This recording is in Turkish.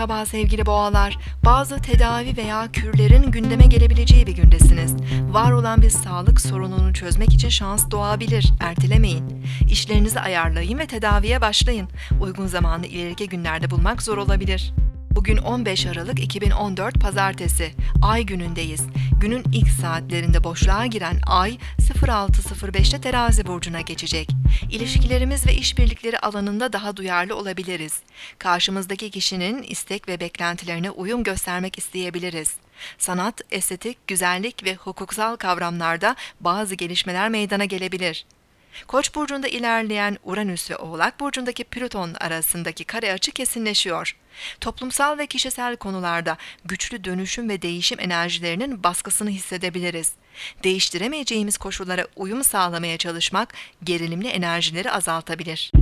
Merhaba sevgili boğalar. Bazı tedavi veya kürlerin gündeme gelebileceği bir gündesiniz. Var olan bir sağlık sorununu çözmek için şans doğabilir. Ertelemeyin. İşlerinizi ayarlayın ve tedaviye başlayın. Uygun zamanı ileriki günlerde bulmak zor olabilir. Bugün 15 Aralık 2014 Pazartesi. Ay günündeyiz. Günün ilk saatlerinde boşluğa giren Ay 06.05'te Terazi burcuna geçecek. İlişkilerimiz ve işbirlikleri alanında daha duyarlı olabiliriz. Karşımızdaki kişinin istek ve beklentilerine uyum göstermek isteyebiliriz. Sanat, estetik, güzellik ve hukuksal kavramlarda bazı gelişmeler meydana gelebilir. Koç burcunda ilerleyen Uranüs ve Oğlak burcundaki Plüton arasındaki kare açı kesinleşiyor. Toplumsal ve kişisel konularda güçlü dönüşüm ve değişim enerjilerinin baskısını hissedebiliriz. Değiştiremeyeceğimiz koşullara uyum sağlamaya çalışmak gerilimli enerjileri azaltabilir.